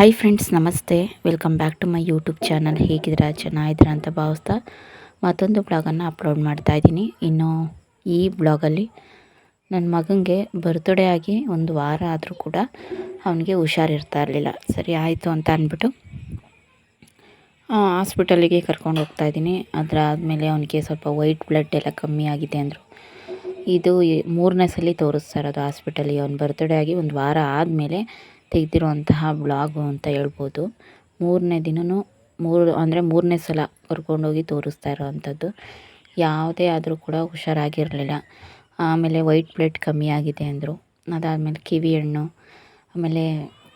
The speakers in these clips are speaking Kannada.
ಹಾಯ್ ಫ್ರೆಂಡ್ಸ್ ನಮಸ್ತೆ. Welcome back to my YouTube channel ಹೇಗಿದ್ದೀರಾ? ಚೆನ್ನಾಗಿದ್ದೀರಾ ಅಂತ ಭಾವಿಸ್ತಾ ಮತ್ತೊಂದು ಬ್ಲಾಗನ್ನು ಅಪ್ಲೋಡ್ ಮಾಡ್ತಾ ಇದ್ದೀನಿ. ಇನ್ನು ಈ ಬ್ಲಾಗಲ್ಲಿ ನನ್ನ ಮಗನಿಗೆ ಬರ್ತ್ಡೇ ಆಗಿ ಒಂದು ವಾರ ಆದರೂ ಕೂಡ ಅವನಿಗೆ ಹುಷಾರಿರ್ತಾ ಇರಲಿಲ್ಲ. ಸರಿ, ಆಯಿತು ಅಂತ ಅಂದ್ಬಿಟ್ಟು ಹಾಸ್ಪಿಟಲಿಗೆ ಕರ್ಕೊಂಡು ಹೋಗ್ತಾ ಇದ್ದೀನಿ. ಅದರಾದಮೇಲೆ ಅವನಿಗೆ ಸ್ವಲ್ಪ ವೈಟ್ ಬ್ಲಡ್ ಎಲ್ಲ ಕಮ್ಮಿ ಆಗಿದೆ ಅಂದರು. ಇದು ಮೂರನೇ ಸಲ ತೋರಿಸ್ತಾ ಇರೋದು ಹಾಸ್ಪಿಟಲಿಗೆ ಅವ್ನು ಬರ್ತ್ಡೇ ಆಗಿ ಒಂದು ವಾರ ಆದಮೇಲೆ ತೆಗೆದಿರುವಂತಹ ಬ್ಲಾಗು ಅಂತ ಹೇಳ್ಬೋದು. ಮೂರನೇ ದಿನವೂ ಮೂರು, ಅಂದರೆ ಮೂರನೇ ಸಲ ಕರ್ಕೊಂಡೋಗಿ ತೋರಿಸ್ತಾ ಇರೋವಂಥದ್ದು. ಯಾವುದೇ ಆದರೂ ಕೂಡ ಹುಷಾರಾಗಿರಲಿಲ್ಲ. ಆಮೇಲೆ ವೈಟ್ ಬ್ಲಡ್ ಕಮ್ಮಿ ಆಗಿದೆ ಅಂದರು. ಅದಾದಮೇಲೆ ಕಿವಿ ಹಣ್ಣು, ಆಮೇಲೆ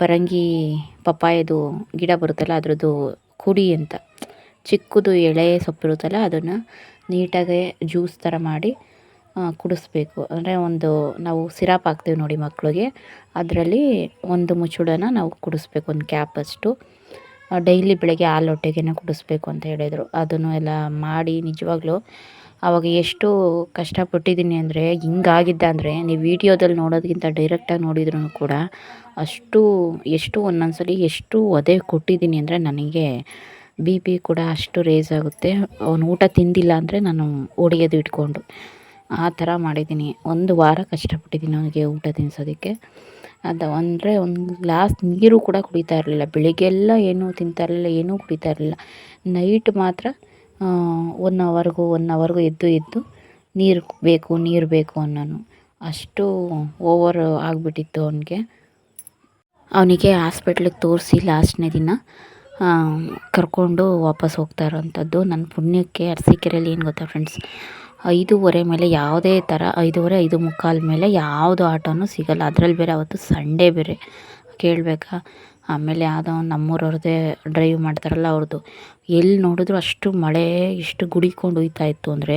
ಪರಂಗಿ ಪಪ್ಪಾಯದು ಗಿಡ ಬರುತ್ತಲ್ಲ ಅದರದ್ದು ಕುಡಿ ಅಂತ. ಚಿಕ್ಕದು ಎಳೆ ಸೊಪ್ಪಿರುತ್ತಲ್ಲ ಅದನ್ನು ನೀಟಾಗಿ ಜ್ಯೂಸ್ ಥರ ಮಾಡಿ ಕುಡಿಸ್ಬೇಕು. ಅಂದರೆ ಒಂದು ನಾವು ಸಿರಪ್ ಹಾಕ್ತೀವಿ ನೋಡಿ ಮಕ್ಕಳಿಗೆ ಅದರಲ್ಲಿ ಒಂದು ಮುಚ್ಚುಳನ ನಾವು ಕುಡಿಸ್ಬೇಕು, ಒಂದು ಕ್ಯಾಪ್ ಅಷ್ಟು. ಡೈಲಿ ಬೆಳಗ್ಗೆ ಹಾಲು ಹೊಟ್ಟೆಗೆ ಕುಡಿಸ್ಬೇಕು ಅಂತ ಹೇಳಿದರು. ಅದನ್ನು ಎಲ್ಲ ಮಾಡಿ ನಿಜವಾಗ್ಲೂ ಆವಾಗ ಎಷ್ಟು ಕಷ್ಟಪಟ್ಟಿದ್ದೀನಿ ಅಂದರೆ, ಹಿಂಗಾಗಿದ್ದ ಅಂದರೆ, ನೀವು ವೀಡಿಯೋದಲ್ಲಿ ನೋಡೋದಕ್ಕಿಂತ ಡೈರೆಕ್ಟಾಗಿ ನೋಡಿದ್ರೂ ಕೂಡ ಅಷ್ಟು, ಎಷ್ಟು ಒಂದೊಂದು ಸಲ ಎಷ್ಟು ಒದೆ ಕೊಟ್ಟಿದ್ದೀನಿ ಅಂದರೆ ನನಗೆ ಬಿ ಪಿ ಕೂಡ ಅಷ್ಟು ರೇಸ್ ಆಗುತ್ತೆ. ಅವನು ಊಟ ತಿಂದಿಲ್ಲ ಅಂದರೆ ನಾನು ಒಡೆಯೋದು ಇಟ್ಕೊಂಡು. ಆ ಥರ ಮಾಡಿದ್ದೀನಿ. ಒಂದು ವಾರ ಕಷ್ಟಪಟ್ಟಿದ್ದೀನಿ ಅವನಿಗೆ ಊಟ ತಿನ್ನಿಸೋದಕ್ಕೆ. ಅದು ಅಂದರೆ ಒಂದು ಗ್ಲಾಸ್ ನೀರು ಕೂಡ ಕುಡಿತಾ ಇರಲಿಲ್ಲ. ಬೆಳಿಗ್ಗೆಲ್ಲ ಏನೂ ತಿಂತಾ ಇರಲಿಲ್ಲ, ಏನೂ ಕುಡಿತಾ ಇರಲಿಲ್ಲ. ನೈಟ್ ಮಾತ್ರ ಒನ್ ಅವರ್ಗೂ ಒನ್ ಅವರ್ಗೂ ಎದ್ದು ಎದ್ದು ನೀರು ಬೇಕು ನೀರು ಬೇಕು ಅನ್ನೋನು. ಅಷ್ಟು ಓವರ್ ಆಗಿಬಿಟ್ಟಿತ್ತು ಅವನಿಗೆ. ಅವನಿಗೆ ಹಾಸ್ಪಿಟ್ಲಿಗೆ ತೋರಿಸಿ ಲಾಸ್ಟ್ನೇ ದಿನ ಕರ್ಕೊಂಡು ವಾಪಸ್ ಹೋಗ್ತಾ ಇರೋವಂಥದ್ದು ನನ್ನ ಪುಣ್ಯಕ್ಕೆ ಅರಸೀಕೆರೆಯಲ್ಲಿ ಏನು ಗೊತ್ತಾ ಫ್ರೆಂಡ್ಸ್ ಐದೂವರೆ ಮೇಲೆ ಯಾವುದೇ ಥರ, ಐದೂವರೆ, ಐದು ಮುಕ್ಕಾಲು ಮೇಲೆ ಯಾವುದು ಆಟೋನೂ ಸಿಗಲ್ಲ. ಅದರಲ್ಲಿ ಬೇರೆ ಅವತ್ತು ಸಂಡೇ ಬೇರೆ. ಕೇಳಬೇಕಾ? ಆಮೇಲೆ ಯಾವುದೋ ನಮ್ಮೂರವ್ರದ್ದೇ ಡ್ರೈವ್ ಮಾಡ್ತಾರಲ್ಲ ಅವ್ರದ್ದು. ಎಲ್ಲಿ ನೋಡಿದ್ರು ಅಷ್ಟು ಮಳೆ, ಇಷ್ಟು ಗುಡಿಕೊಂಡು ಹೋಯ್ತಾ ಇತ್ತು ಅಂದರೆ,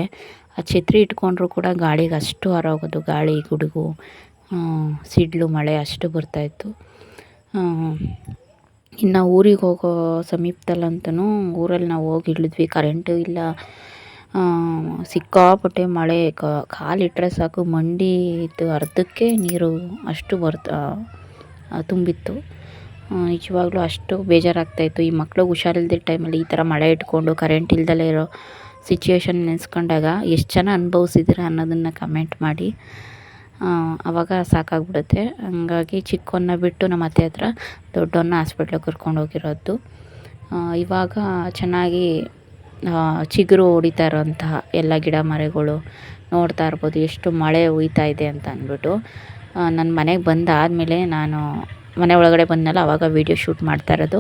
ಆ ಛತ್ರಿ ಇಟ್ಕೊಂಡ್ರು ಕೂಡ ಗಾಳಿಗೆ ಅಷ್ಟು ಹೊರೋಗೋದು. ಗಾಳಿ, ಗುಡುಗು ಸಿಡ್ಲು, ಮಳೆ ಅಷ್ಟು ಬರ್ತಾಯಿತ್ತು ಇನ್ನು ಊರಿಗೆ ಹೋಗೋ ಸಮೀಪದಲ್ಲಂತೂ ಊರಲ್ಲಿ ನಾವು ಹೋಗಿ ಇಳಿದ್ವಿ. ಕರೆಂಟು ಇಲ್ಲ. ಸಿಕ್ಕಾಪಟ್ಟೆ ಮಳೆ ಕಾಲಿಟ್ಟರೆ ಸಾಕು. ಮಂಡಿ ಇದು ಅರ್ಧಕ್ಕೆ ನೀರು ಅಷ್ಟು ಬರ್ತ ತುಂಬಿತ್ತು. ನಿಜವಾಗ್ಲೂ ಅಷ್ಟು ಬೇಜಾರಾಗ್ತಾಯಿತ್ತು ಈ ಮಕ್ಳಿಗೆ ಹುಷಾರಿಲ್ದಿದ್ದ ಟೈಮಲ್ಲಿ ಈ ಥರ ಮಳೆ ಇಟ್ಕೊಂಡು ಕರೆಂಟ್ ಇಲ್ದಲೇ ಇರೋ ಸಿಚುವೇಶನ್ ನೆನೆಸ್ಕೊಂಡಾಗ ಎಷ್ಟು ಜನ ಅನುಭವಿಸಿದ್ದೀರ ಅನ್ನೋದನ್ನು ಕಮೆಂಟ್ ಮಾಡಿ. ಆವಾಗ ಸಾಕಾಗ್ಬಿಡುತ್ತೆ. ಹಂಗಾಗಿ ಚಿಕ್ಕವನ್ನ ಬಿಟ್ಟು ನಮ್ಮ ಅತ್ತೆ ಹತ್ರ ದೊಡ್ಡವನ್ನ ಹಾಸ್ಪಿಟ್ಲಿಗೆ ಕರ್ಕೊಂಡು ಹೋಗಿರೋದು. ಇವಾಗ ಚೆನ್ನಾಗಿ ಚಿಗುರು ಹೊಡಿತಾ ಇರೋಂತಹ ಎಲ್ಲ ಗಿಡ ಮರಗಳು ನೋಡ್ತಾ ಇರ್ಬೋದು. ಎಷ್ಟು ಮಳೆ ಹುಯ್ತಾ ಇದೆ ಅಂತ ಅಂದ್ಬಿಟ್ಟು ನನ್ನ ಮನೆಗೆ ಬಂದಾದಮೇಲೆ ನಾನು ಮನೆ ಒಳಗಡೆ ಬಂದನಲ್ಲ ಆವಾಗ ವೀಡಿಯೋ ಶೂಟ್ ಮಾಡ್ತಾ ಇರೋದು.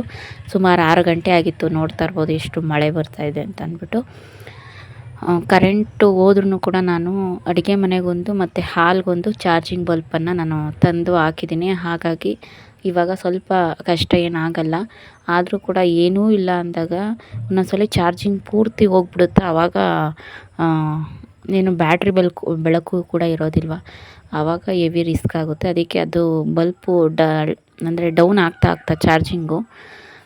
ಸುಮಾರು ಆರು ಗಂಟೆ ಆಗಿತ್ತು ನೋಡ್ತಾ ಇರ್ಬೋದು ಎಷ್ಟು ಮಳೆ ಬರ್ತಾ ಇದೆ ಅಂತ ಅಂದ್ಬಿಟ್ಟು. ಕರೆಂಟು ಹೋದ್ರೂ ಕೂಡ ನಾನು ಅಡುಗೆ ಮನೆಗೊಂದು ಮತ್ತು ಹಾಲ್ಗೊಂದು ಚಾರ್ಜಿಂಗ್ ಬಲ್ಪನ್ನು ನಾನು ತಂದು ಹಾಕಿದ್ದೀನಿ. ಹಾಗಾಗಿ ಇವಾಗ ಸ್ವಲ್ಪ ಕಷ್ಟ ಏನಾಗಲ್ಲ. ಆದರೂ ಕೂಡ ಏನೂ ಇಲ್ಲ ಅಂದಾಗ ಒಂದೊಂದ್ಸಲ ಚಾರ್ಜಿಂಗ್ ಪೂರ್ತಿ ಹೋಗ್ಬಿಡುತ್ತೆ ಆವಾಗ ಏನು ಬ್ಯಾಟ್ರಿ ಬೆಳಕು ಬೆಳಕು ಕೂಡ ಇರೋದಿಲ್ವ. ಆವಾಗ ಹೆವಿ ರಿಸ್ಕ್ ಆಗುತ್ತೆ. ಅದಕ್ಕೆ ಅದು ಬಲ್ಪು ಡ, ಅಂದರೆ ಡೌನ್ ಆಗ್ತಾ ಆಗ್ತಾ ಚಾರ್ಜಿಂಗು.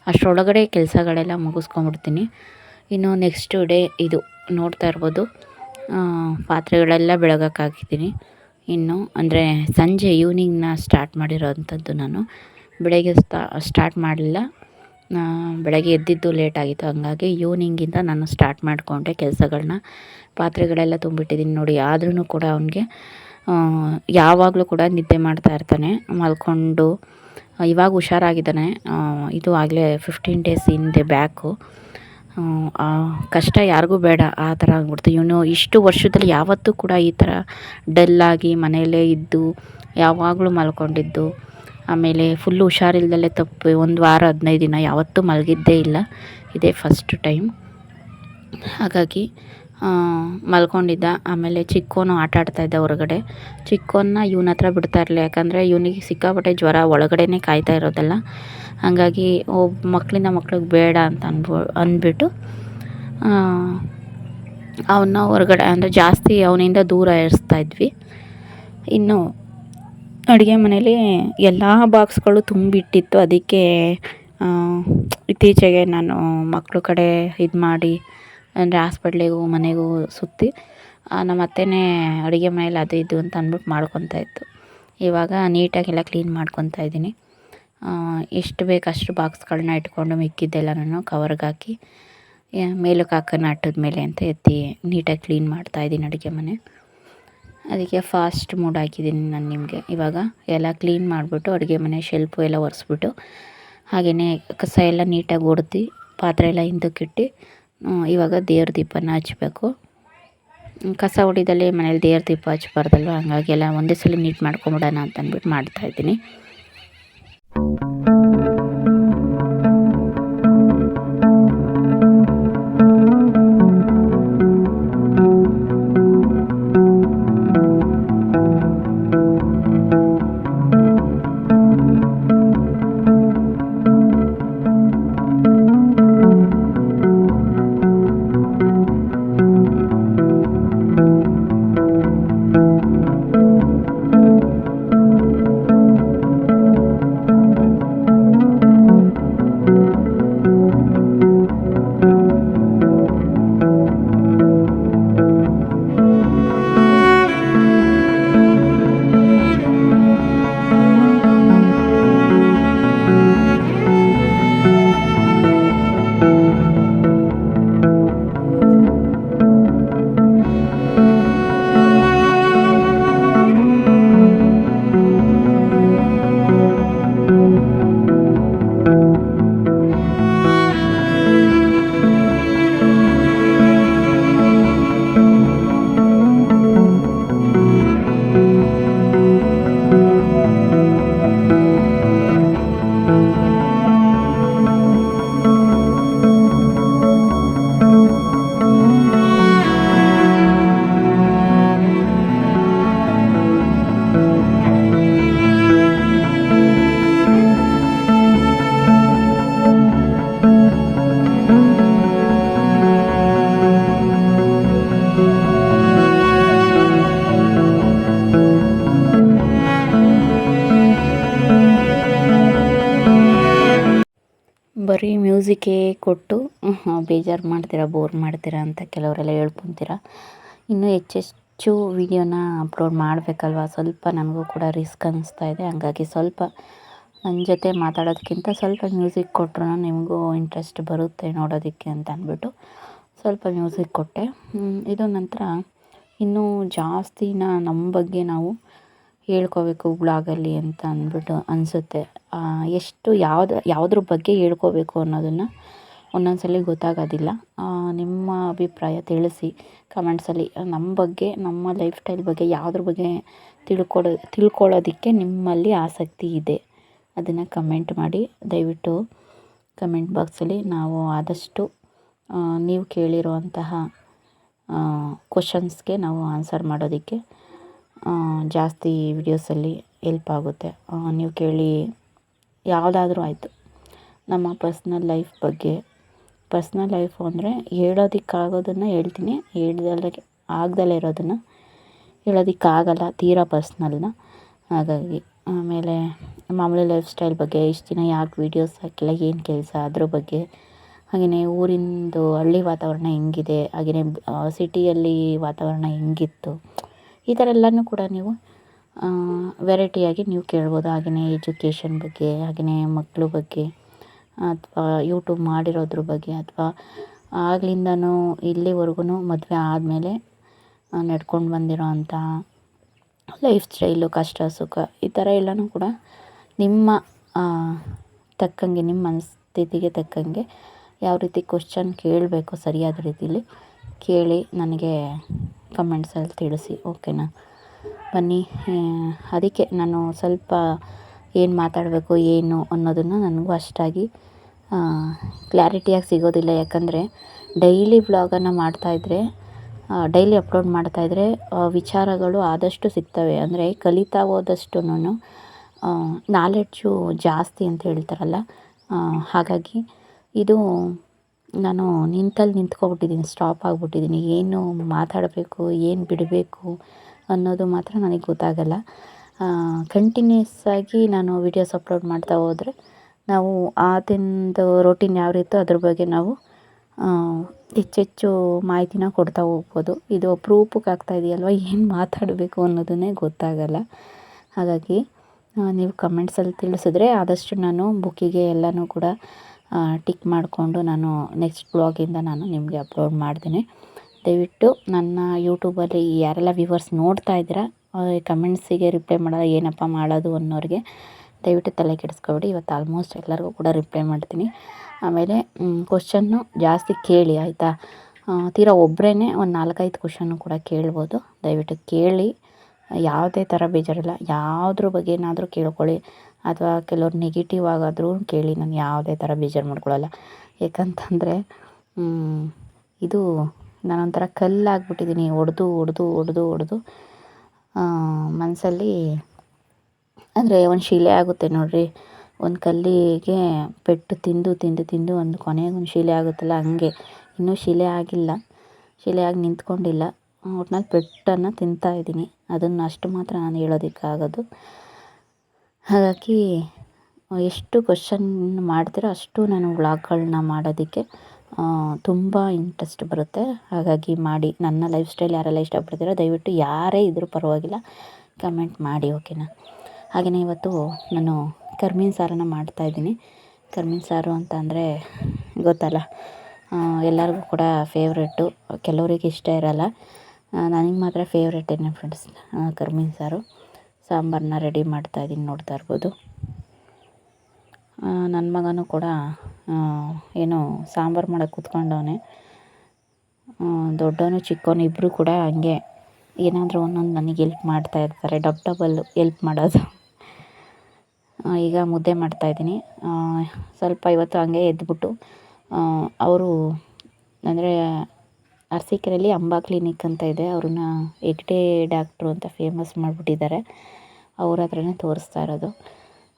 ಅಷ್ಟರೊಳಗಡೆ ಕೆಲಸಗಳೆಲ್ಲ ಮುಗಿಸ್ಕೊಂಬಿಡ್ತೀನಿ ಇನ್ನು ನೆಕ್ಸ್ಟ್ ಡೇ ಇದು ನೋಡ್ತಾ ಇರ್ಬೋದು. ಪಾತ್ರೆಗಳೆಲ್ಲ ಬೆಳಗಕ್ಕೆ ಹಾಕಿದ್ದೀನಿ ಇನ್ನು, ಅಂದರೆ ಸಂಜೆ ಈವ್ನಿಂಗ್ನ ಸ್ಟಾರ್ಟ್ ಮಾಡಿರೋವಂಥದ್ದು ನಾನು. ಬೆಳಗ್ಗೆ ಸ್ಟಾ ಸ್ಟಾರ್ಟ್ ಮಾಡಲಿಲ್ಲ. ಬೆಳಗ್ಗೆ ಎದ್ದಿದ್ದು ಲೇಟ್ ಆಗಿತ್ತು. ಹಂಗಾಗಿ ಈವ್ನಿಂಗಿಂದ ನಾನು ಸ್ಟಾರ್ಟ್ ಮಾಡಿಕೊಂಡೆ ಕೆಲಸಗಳನ್ನ ಪಾತ್ರೆಗಳೆಲ್ಲ ತುಂಬಿಟ್ಟಿದ್ದೀನಿ ನೋಡಿ. ಆದ್ರೂ ಕೂಡ ಅವನಿಗೆ ಯಾವಾಗಲೂ ಕೂಡ ನಿದ್ದೆ ಮಾಡ್ತಾ ಇರ್ತಾನೆ. ಮಲ್ಕೊಂಡು, ಇವಾಗ ಹುಷಾರಾಗಿದ್ದಾನೆ. ಇದು ಆಗಲೇ ಫಿಫ್ಟೀನ್ ಡೇಸ್ ಹಿಂದೆ ಬ್ಯಾಕು ಕಷ್ಟ ಯಾರಿಗೂ ಬೇಡ, ಆ ಥರ ಆಗ್ಬಿಡ್ತು. ಇವನು ಇಷ್ಟು ವರ್ಷದಲ್ಲಿ ಯಾವತ್ತೂ ಕೂಡ ಈ ಥರ ಡಲ್ಲಾಗಿ ಮನೆಯಲ್ಲೇ ಇದ್ದು, ಯಾವಾಗಲೂ ಮಲ್ಕೊಂಡಿದ್ದು, ಆಮೇಲೆ ಫುಲ್ಲು ಹುಷಾರಿಲ್ದಲೇ ತಪ್ಪಿ, ಒಂದು ವಾರ, ಹದಿನೈದು ದಿನ ಯಾವತ್ತೂ ಮಲಗಿದ್ದೇ ಇಲ್ಲ. ಇದೇ ಫಸ್ಟ್ ಟೈಮ್ ಹಾಗಾಗಿ ಮಲ್ಕೊಂಡಿದ್ದ. ಆಮೇಲೆ ಚಿಕ್ಕೋನು ಆಟ ಆಡ್ತಾ ಇದ್ದ ಹೊರಗಡೆ. ಚಿಕ್ಕೋನ್ನ ಇವನ ಹತ್ರ ಬಿಡ್ತಾ ಇರಲಿಲ್ಲ ಯಾಕಂದರೆ ಇವನಿಗೆ ಸಿಕ್ಕಾಪಟ್ಟೆ ಜ್ವರ, ಒಳಗಡೆನೇ ಕಾಯ್ತಾ ಇರೋದಲ್ಲ. ಹಾಗಾಗಿ ಒಬ್ಬ ಮಕ್ಕಳಿಂದ ಮಕ್ಳಿಗೆ ಬೇಡ ಅಂತ ಅನ್ಬೋ ಅಂದ್ಬಿಟ್ಟು ಅವನ್ನ ಹೊರಗಡೆ ಅಂದರೆ ಜಾಸ್ತಿ ಅವನಿಂದ ದೂರ ಇರಿಸ್ತಾ ಇದ್ವಿ. ಇನ್ನು ಅಡುಗೆ ಮನೇಲಿ ಎಲ್ಲ ಬಾಕ್ಸ್ಗಳು ತುಂಬಿಟ್ಟಿತ್ತು. ಅದಕ್ಕೆ ಇತ್ತೀಚೆಗೆ ನಾನು ಮಕ್ಕಳ ಕಡೆ ಇದು ಮಾಡಿ, ಅಂದರೆ ಹಾಸ್ಪಿಟ್ಲಿಗೂ ಮನೆಗೂ ಸುತ್ತಿ ನಮ್ಮ ಅತ್ತೆನೇ ಅಡುಗೆ ಮನೇಲಿ ಅದು ಇದು ಅಂತ ಅಂದ್ಬಿಟ್ಟು ಮಾಡ್ಕೊತಾ ಇತ್ತು. ಇವಾಗ ನೀಟಾಗೆಲ್ಲ ಕ್ಲೀನ್ ಮಾಡ್ಕೊತಾ ಇದ್ದೀನಿ. ಎಷ್ಟು ಬೇಕು ಅಷ್ಟು ಬಾಕ್ಸ್ಗಳನ್ನ ಇಟ್ಕೊಂಡು ಮಿಕ್ಕಿದ್ದೆಲ್ಲನೂ ಕವರ್ಗೆ ಹಾಕಿ ಮೇಲಕ್ಕೆ ಹಾಕೋಣ ಅಟ್ಟದ ಮೇಲೆ ಅಂತ ಎತ್ತಿ ನೀಟಾಗಿ ಕ್ಲೀನ್ ಮಾಡ್ತಾಯಿದ್ದೀನಿ ಅಡುಗೆ ಮನೆ. ಅದಕ್ಕೆ ಫಾಸ್ಟ್ ಮೂಡ್ ಹಾಕಿದ್ದೀನಿ ನಾನು ನಿಮಗೆ. ಇವಾಗ ಎಲ್ಲ ಕ್ಲೀನ್ ಮಾಡಿಬಿಟ್ಟು ಅಡುಗೆ ಮನೆ ಶೆಲ್ಫು ಎಲ್ಲ ಒರೆಸ್ಬಿಟ್ಟು, ಹಾಗೆಯೇ ಕಸ ಎಲ್ಲ ನೀಟಾಗಿ ಒಡ್ದು ಪಾತ್ರೆ ಎಲ್ಲ ಹಿಂದಕ್ಕಿಟ್ಟು ಇವಾಗ ದೇವ್ರ ದೀಪನ ಹಚ್ಚಬೇಕು ಕಸ ಹೊಡಿದಲ್ಲಿ ಮನೇಲಿ ದೇವ್ರ ದೀಪ ಹಚ್ಬಾರ್ದಲ್ವ? ಹಾಗಾಗಿ ಎಲ್ಲ ಒಂದೇ ಸಲ ನೀಟ್ ಮಾಡ್ಕೊಂಬಿಡೋಣ ಅಂತ ಅಂದ್ಬಿಟ್ಟು ಮಾಡ್ತಾಯಿದ್ದೀನಿ Thank you. ಬರೀ ಮ್ಯೂಸಿಕೇ ಕೊಟ್ಟು ಬೇಜಾರು ಮಾಡ್ತೀರಾ ಬೋರ್ ಮಾಡ್ತೀರಾ ಅಂತ ಕೆಲವರೆಲ್ಲ ಹೇಳ್ಕೊತೀರಾ. ಇನ್ನೂ ಹೆಚ್ಚೆಚ್ಚು ವೀಡಿಯೋನ ಅಪ್ಲೋಡ್ ಮಾಡಬೇಕಲ್ವಾ? ಸ್ವಲ್ಪ ನನಗೂ ಕೂಡ ರಿಸ್ಕ್ ಅನ್ನಿಸ್ತಾ ಇದೆ. ಹಾಗಾಗಿ ಸ್ವಲ್ಪ ನನ್ನ ಜೊತೆ ಮಾತಾಡೋದಕ್ಕಿಂತ ಸ್ವಲ್ಪ ಮ್ಯೂಸಿಕ್ ಕೊಟ್ಟರು ನಿಮಗೂ ಇಂಟ್ರೆಸ್ಟ್ ಬರುತ್ತೆ ನೋಡೋದಕ್ಕೆ ಅಂತ ಅಂದ್ಬಿಟ್ಟು ಸ್ವಲ್ಪ ಮ್ಯೂಸಿಕ್ ಕೊಟ್ಟೆ. ಇದು ನಂತರ ಇನ್ನೂ ಜಾಸ್ತಿನ ನಮ್ಮ ಬಗ್ಗೆ ನಾವು ಹೇಳ್ಕೋಬೇಕು ಬ್ಲಾಗಲ್ಲಿ ಅಂತ ಅಂದ್ಬಿಟ್ಟು ಅನಿಸುತ್ತೆ. ಎಷ್ಟು ಯಾವ್ದು, ಯಾವುದ್ರ ಬಗ್ಗೆ ಹೇಳ್ಕೋಬೇಕು ಅನ್ನೋದನ್ನು ಒಂದೊಂದು ಸಲ ಗೊತ್ತಾಗೋದಿಲ್ಲ ನಿಮ್ಮ ಅಭಿಪ್ರಾಯ ತಿಳಿಸಿ ಕಮೆಂಟ್ಸಲ್ಲಿ. ನಮ್ಮ ಬಗ್ಗೆ, ನಮ್ಮ ಲೈಫ್ ಸ್ಟೈಲ್ ಬಗ್ಗೆ, ಯಾವುದ್ರ ಬಗ್ಗೆ ತಿಳ್ಕೊಳೋ, ತಿಳ್ಕೊಳ್ಳೋದಕ್ಕೆ ನಿಮ್ಮಲ್ಲಿ ಆಸಕ್ತಿ ಇದೆ. ಅದನ್ನು ಕಮೆಂಟ್ ಮಾಡಿ. ದಯವಿಟ್ಟು ಕಮೆಂಟ್ ಬಾಕ್ಸಲ್ಲಿ ನಾವು ಆದಷ್ಟು ನೀವು ಕೇಳಿರುವಂತಹ ಕ್ವಶನ್ಸ್ಗೆ ನಾವು ಆನ್ಸರ್ ಮಾಡೋದಕ್ಕೆ ಜಾಸ್ತಿ ವಿಡಿಯೋಸಲ್ಲಿ ಎಲ್ಪ್ ಆಗುತ್ತೆ. ನೀವು ಕೇಳಿ ಯಾವುದಾದ್ರೂ ಆಯಿತು. ನಮ್ಮ ಪರ್ಸ್ನಲ್ ಲೈಫ್ ಬಗ್ಗೆ. ಪರ್ಸ್ನಲ್ ಲೈಫು ಅಂದರೆ ಹೇಳೋದಕ್ಕಾಗೋದನ್ನು ಹೇಳ್ತೀನಿ. ಹೇಳ್ದಲ್ಲ ಆಗ್ದಲೇ ಇರೋದನ್ನು ಹೇಳೋದಕ್ಕಾಗಲ್ಲ. ತೀರಾ ಪರ್ಸ್ನಲ್ನ ಹಾಗಾಗಿ, ಆಮೇಲೆ ಮಾಮೂಲಿ ಲೈಫ್ ಸ್ಟೈಲ್ ಬಗ್ಗೆ, ಇಷ್ಟು ದಿನ ಯಾಕೆ ವೀಡಿಯೋಸ್ ಹಾಕಿಲ್ಲ, ಏನು ಕೆಲಸ, ಅದ್ರ ಬಗ್ಗೆ. ಹಾಗೆಯೇ ಊರಿಂದು ಹಳ್ಳಿ ವಾತಾವರಣ ಹೆಂಗಿದೆ ಹಾಗೆಯೇ ಸಿಟಿಯಲ್ಲಿ ವಾತಾವರಣ ಹೆಂಗಿತ್ತು. ಈ ಥರ ಎಲ್ಲನೂ ಕೂಡ ನೀವು ವೆರೈಟಿಯಾಗಿ ನೀವು ಕೇಳ್ಬೋದು. ಹಾಗೆಯೇ ಎಜುಕೇಷನ್ ಬಗ್ಗೆ ಹಾಗೆಯೇ ಮಕ್ಕಳು ಬಗ್ಗೆ, ಅಥವಾ ಯೂಟ್ಯೂಬ್ ಮಾಡಿರೋದ್ರ ಬಗ್ಗೆ, ಅಥವಾ ಆಗ್ಲಿಂದನೂ ಇಲ್ಲಿವರೆಗೂ ಮದುವೆ ಆದಮೇಲೆ ನಡ್ಕೊಂಡು ಬಂದಿರೋ ಲೈಫ್ ಸ್ಟೈಲು, ಕಷ್ಟ, ಸುಖ, ಈ ಥರ ಎಲ್ಲನೂ ಕೂಡ ನಿಮ್ಮ ತಕ್ಕಂಗೆ, ನಿಮ್ಮ ಮನಸ್ಥಿತಿಗೆ ತಕ್ಕಂಗೆ ಯಾವ ರೀತಿ ಕ್ವಶನ್ ಕೇಳಬೇಕು ಸರಿಯಾದ ರೀತಿಲಿ ಕೇಳಿ ನನಗೆ ಕಮೆಂಟ್ಸಲ್ಲಿ ತಿಳಿಸಿ, ಓಕೆನಾ? ಬನ್ನಿ ಅದಕ್ಕೆ ನಾನು ಸ್ವಲ್ಪ ಏನು ಮಾತಾಡಬೇಕು, ಏನು ಅನ್ನೋದನ್ನು ನನಗೂ ಅಷ್ಟಾಗಿ ಕ್ಲಾರಿಟಿಯಾಗಿ ಸಿಗೋದಿಲ್ಲ. ಯಾಕಂದರೆ ಡೈಲಿ ವ್ಲಾಗನ್ನು ಮಾಡ್ತಾಯಿದ್ರೆ ಡೈಲಿ ಅಪ್ಲೋಡ್ ಮಾಡ್ತಾಯಿದ್ರೆ ವಿಚಾರಗಳು ಆದಷ್ಟು ಸಿಗ್ತವೆ. ಅಂದರೆ ಕಲಿತಾ ಹೋದಷ್ಟೂ ನಾಲೆಡ್ಜು ಜಾಸ್ತಿ ಅಂತ ಹೇಳ್ತಾರಲ್ಲ ಹಾಗಾಗಿ ಇದು ನಾನು ನಿಂತಲ್ಲಿ ನಿಂತ್ಕೊಬಿಟ್ಟಿದ್ದೀನಿ ಸ್ಟಾಪ್ ಆಗಿಬಿಟ್ಟಿದ್ದೀನಿ. ಏನು ಮಾತಾಡಬೇಕು, ಏನು ಬಿಡಬೇಕು ಅನ್ನೋದು ಮಾತ್ರ ನನಗೆ ಗೊತ್ತಾಗಲ್ಲ. ಕಂಟಿನ್ಯೂಸ್ ಆಗಿ ನಾನು ವೀಡಿಯೋಸ್ ಅಪ್ಲೋಡ್ ಮಾಡ್ತಾ ಹೋದರೆ ನಾವು ಆದಿಂದು ರೊಟೀನ್ ಯಾವ ರೀತಿ ಅದ್ರ ಬಗ್ಗೆ ನಾವು ಹೆಚ್ಚೆಚ್ಚು ಮಾಹಿತಿನ ಕೊಡ್ತಾ ಹೋಗ್ಬೋದು. ಇದು ಅಪ್ರೂಪಕ್ಕೆ ಆಗ್ತಾ ಇದೆಯಲ್ವ, ಏನು ಮಾತಾಡಬೇಕು ಅನ್ನೋದನ್ನೇ ಗೊತ್ತಾಗಲ್ಲ. ಹಾಗಾಗಿ ನೀವು ಕಮೆಂಟ್ಸಲ್ಲಿ ತಿಳಿಸಿದ್ರೆ ಆದಷ್ಟು ನಾನು ಬುಕ್ಕಿಗೆ ಎಲ್ಲನೂ ಕೂಡ ಟಿಕ್ ಮಾಡಿಕೊಂಡು ನಾನು ನೆಕ್ಸ್ಟ್ ಬ್ಲಾಗಿಂದ ನಾನು ನಿಮಗೆ ಅಪ್ಲೋಡ್ ಮಾಡ್ತೀನಿ. ದಯವಿಟ್ಟು ನನ್ನ ಯೂಟ್ಯೂಬಲ್ಲಿ ಯಾರೆಲ್ಲ ವ್ಯೂವರ್ಸ್ ನೋಡ್ತಾ ಇದ್ದೀರಾ ಕಮೆಂಟ್ಸಿಗೆ ರಿಪ್ಲೈ ಮಾಡೋದು, ಏನಪ್ಪ ಮಾಡೋದು ಅನ್ನೋರಿಗೆ ದಯವಿಟ್ಟು ತಲೆ ಕೆಡಿಸ್ಕೊಬೇಡಿ. ಇವತ್ತು ಆಲ್ಮೋಸ್ಟ್ ಎಲ್ಲರಿಗೂ ಕೂಡ ರಿಪ್ಲೈ ಮಾಡ್ತೀನಿ. ಆಮೇಲೆ ಕ್ವಶನ್ನು ಜಾಸ್ತಿ ಕೇಳಿ, ಆಯಿತಾ? ತೀರಾ ಒಬ್ಬರೇ ಒಂದು ನಾಲ್ಕೈದು ಕ್ವಶನ್ನು ಕೂಡ ಕೇಳ್ಬೋದು. ದಯವಿಟ್ಟು ಕೇಳಿ. ಯಾವುದೇ ಥರ ಬೇಜಾರಿಲ್ಲ. ಯಾವುದ್ರ ಬಗ್ಗೆ ಏನಾದರೂ ಕೇಳ್ಕೊಳ್ಳಿ. ಅಥವಾ ಕೆಲವ್ರು ನೆಗೆಟಿವ್ ಆಗಾದರೂ ಕೇಳಿ, ನಾನು ಯಾವುದೇ ಥರ ಬೇಜಾರು ಮಾಡ್ಕೊಳ್ಳಲ್ಲ ಯಾಕಂತಂದರೆ ಇದು ನಾನೊಂಥರ ಕಲ್ಲಾಗ್ಬಿಟ್ಟಿದ್ದೀನಿ ಹೊಡ್ದು ಹೊಡ್ದು ಹೊಡ್ದು ಹೊಡ್ದು ಮನಸ್ಸಲ್ಲಿ ಅಂದರೆ ಒಂದು ಶಿಲೆ ಆಗುತ್ತೆ ನೋಡಿರಿ. ಒಂದು ಕಲ್ಲಿಗೆ ಪೆಟ್ಟು ತಿಂದು ತಿಂದು ತಿಂದು ಒಂದು ಕೊನೆಗೆ ಒಂದು ಶಿಲೆ ಆಗುತ್ತಲ್ಲ ಹಂಗೆ. ಇನ್ನೂ ಶಿಲೆ ಆಗಿಲ್ಲ. ಶಿಲೆ ಆಗಿ ನಿಂತ್ಕೊಂಡಿಲ್ಲ. ಒಟ್ನಲ್ಲಿ ಪೆಟ್ಟನ್ನು ತಿಂತಾಯಿದ್ದೀನಿ ಅದನ್ನು ಅಷ್ಟು ಮಾತ್ರ ನಾನು ಹೇಳೋದಕ್ಕಾಗೋದು. ಹಾಗಾಗಿ, ಎಷ್ಟು ಕ್ವಶನ್ ಮಾಡ್ತೀರೋ ಅಷ್ಟು ನಾನು ವ್ಲಾಗ್ಗಳನ್ನ ಮಾಡೋದಕ್ಕೆ ತುಂಬ ಇಂಟ್ರೆಸ್ಟ್ ಬರುತ್ತೆ. ಹಾಗಾಗಿ ಮಾಡಿ, ನನ್ನ ಲೈಫ್ ಸ್ಟೈಲ್ ಯಾರೆಲ್ಲ ಇಷ್ಟಪಡ್ತೀರೋ ದಯವಿಟ್ಟು ಯಾರೇ ಇದ್ದರೂ ಪರವಾಗಿಲ್ಲ ಕಮೆಂಟ್ ಮಾಡಿ ಓಕೆನಾ ಹಾಗೆಯೇ ಇವತ್ತು ನಾನು ಕರ್ಮೀನ್ ಸಾರನ್ನು ಮಾಡ್ತಾಯಿದ್ದೀನಿ ಕರ್ಮೀನ್ ಸಾರು ಅಂತ ಅಂದರೆ, ಗೊತ್ತಲ್ಲ ಎಲ್ಲರಿಗೂ ಕೂಡ ಫೇವ್ರೆಟ್ಟು ಕೆಲವರಿಗೆ ಇಷ್ಟ ಇರಲ್ಲ. ನನಗೆ ಮಾತ್ರ ಫೇವ್ರೆಟೇನೆ ಫ್ರೆಂಡ್ಸ್ ಕರ್ಮೀನ್ ಸಾರು. ಸಾಂಬಾರನ್ನ ರೆಡಿ ಮಾಡ್ತಾ ಇದ್ದೀನಿ ನೋಡ್ತಾ ಇರ್ಬೋದು. ನನ್ನ ಮಗನೂ ಕೂಡ ಏನು ಸಾಂಬಾರು ಮಾಡೋಕೆ ಕೂತ್ಕೊಂಡವನೆ. ದೊಡ್ಡವನು ಚಿಕ್ಕವನು ಇಬ್ಬರು ಕೂಡ ಹಂಗೆ ಏನಾದರೂ ಒಂದೊಂದು ನನಗೆ ಎಲ್ಪ್ ಮಾಡ್ತಾ ಇರ್ತಾರೆ. ಡಬ್ ಡಬಲ್ ಎಲ್ಪ್ ಮಾಡೋದು. ಈಗ ಮುದ್ದೆ ಮಾಡ್ತಾಯಿದ್ದೀನಿ ಸ್ವಲ್ಪ ಇವತ್ತು ಹಂಗೆ ಎದ್ದುಬಿಟ್ಟು ಅವರು ಅಂದರೆ ಅರಸೀಕೆರೆಯಲ್ಲಿ ಅಂಬಾ ಕ್ಲಿನಿಕ್ ಅಂತ ಇದೆ. ಅವ್ರನ್ನ ಹೆಗ್ಡೆ ಡಾಕ್ಟ್ರು ಅಂತ ಫೇಮಸ್ ಮಾಡಿಬಿಟ್ಟಿದ್ದಾರೆ. ಅವ್ರ ಹತ್ರನೇ ತೋರಿಸ್ತಾ ಇರೋದು.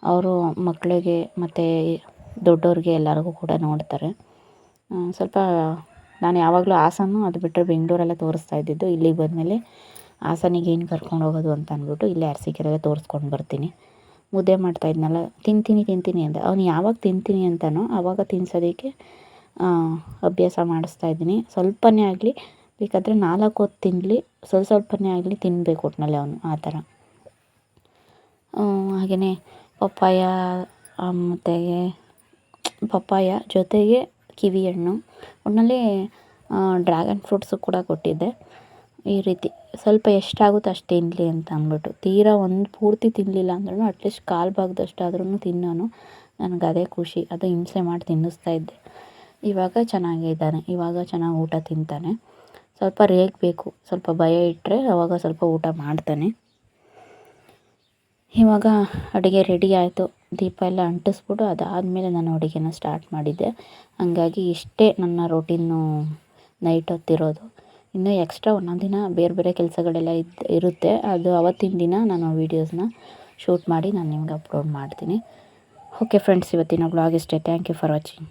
ಅವರು ಮಕ್ಕಳಿಗೆ ಮತ್ತು ದೊಡ್ಡವ್ರಿಗೆ ಎಲ್ಲರಿಗೂ ಕೂಡ ನೋಡ್ತಾರೆ. ಸ್ವಲ್ಪ ನಾನು ಯಾವಾಗಲೂ ಹಾಸನ್ನು ಅದು ಬಿಟ್ಟರೆ ಬೆಂಗಳೂರೆಲ್ಲ ತೋರಿಸ್ತಾ ಇದ್ದಿದ್ದು. ಇಲ್ಲಿಗೆ ಬಂದಮೇಲೆ ಹಾಸನಿಗೆ ಏನು ಕರ್ಕೊಂಡು ಹೋಗೋದು ಅಂತ ಅಂದ್ಬಿಟ್ಟು ಇಲ್ಲೇ ಅರಸೀಕೆರೆಲ್ಲೇ ತೋರಿಸ್ಕೊಂಡು ಬರ್ತೀನಿ. ಮುದ್ದೆ ಮಾಡ್ತಾ ಇದ್ನಲ್ಲ, ತಿಂತೀನಿ ತಿಂತೀನಿ ಅಂತ ಅವ್ನು ಯಾವಾಗ ತಿಂತೀನಿ ಅಂತಾನೋ ಆವಾಗ ತಿನ್ಸೋದಕ್ಕೆ ಅಭ್ಯಾಸ ಮಾಡಿಸ್ತಾ ಇದ್ದೀನಿ. ಸ್ವಲ್ಪನೇ ಆಗಲಿ, ಬೇಕಾದರೆ ನಾಲ್ಕು ಹೊತ್ತು ತಿನ್ನಲಿ ಸ್ವಲ್ಪ ಸ್ವಲ್ಪನೇ ಆಗಲಿ ತಿನ್ನಬೇಕು ಒಟ್ಟಿನಲ್ಲಿ ಅವನು, ಆ ಥರ. ಹಾಗೆಯೇ ಪಪ್ಪಾಯ ಮತ್ತು ಪಪ್ಪಾಯ ಜೊತೆಗೆ ಕಿವಿ ಹಣ್ಣು. ಒಟ್ಟಿನಲ್ಲಿ ಡ್ರ್ಯಾಗನ್ ಫ್ರೂಟ್ಸು ಕೂಡ ಕೊಟ್ಟಿದ್ದೆ. ಈ ರೀತಿ ಸ್ವಲ್ಪ ಎಷ್ಟಾಗುತ್ತೋ ಅಷ್ಟು ತಿನ್ನಲಿ ಅಂತ ಅಂದ್ಬಿಟ್ಟು. ತೀರಾ ಒಂದು ಪೂರ್ತಿ ತಿನ್ನಲಿಲ್ಲ ಅಂದ್ರೂ ಅಟ್ಲೀಸ್ಟ್ ಕಾಲು ಭಾಗದಷ್ಟಾದ್ರೂ ತಿನ್ನೋನು. ನನಗೆ ಅದೇ ಖುಷಿ. ಅದು ಹಿಂಸೆ ಮಾಡಿ ತಿನ್ನಿಸ್ತಾ ಇದ್ದೆ. ಇವಾಗ ಚೆನ್ನಾಗಿದ್ದಾನೆ ಇವಾಗ ಚೆನ್ನಾಗಿ ಊಟ ತಿಂತಾನೆ. ಸ್ವಲ್ಪ ರೇಗಬೇಕು ಸ್ವಲ್ಪ ಭಯ ಇಟ್ಟರೆ ಅವಾಗ ಸ್ವಲ್ಪ ಊಟ ಮಾಡ್ತಾನೆ. ಇವಾಗ ಅಡುಗೆ ರೆಡಿ ಆಯಿತು. ದೀಪ ಎಲ್ಲ ಅಂಟಿಸ್ಬಿಟ್ಟು ಅದಾದಮೇಲೆ ನಾನು ಅಡುಗೆನ ಸ್ಟಾರ್ಟ್ ಮಾಡಿದ್ದೆ. ಹಂಗಾಗಿ ಇಷ್ಟೇ ನನ್ನ ರೊಟೀನು ನೈಟ್ ಹೊತ್ತಿರೋದು. ಇನ್ನೂ ಎಕ್ಸ್ಟ್ರಾ ಒಂದೊಂದು ದಿನ ಬೇರೆ ಬೇರೆ ಕೆಲಸಗಳೆಲ್ಲ ಇದ್ದು ಇರುತ್ತೆ. ಅದು ಅವತ್ತಿನ ದಿನ ನಾನು ವೀಡಿಯೋಸ್ನ ಶೂಟ್ ಮಾಡಿ ನಾನು ನಿಮ್ಗೆ ಅಪ್ಲೋಡ್ ಮಾಡ್ತೀನಿ. ಓಕೆ ಫ್ರೆಂಡ್ಸ್ ಇವತ್ತಿನ ಬ್ಲಾಗ್ ಇಷ್ಟೇ. Thank you for watching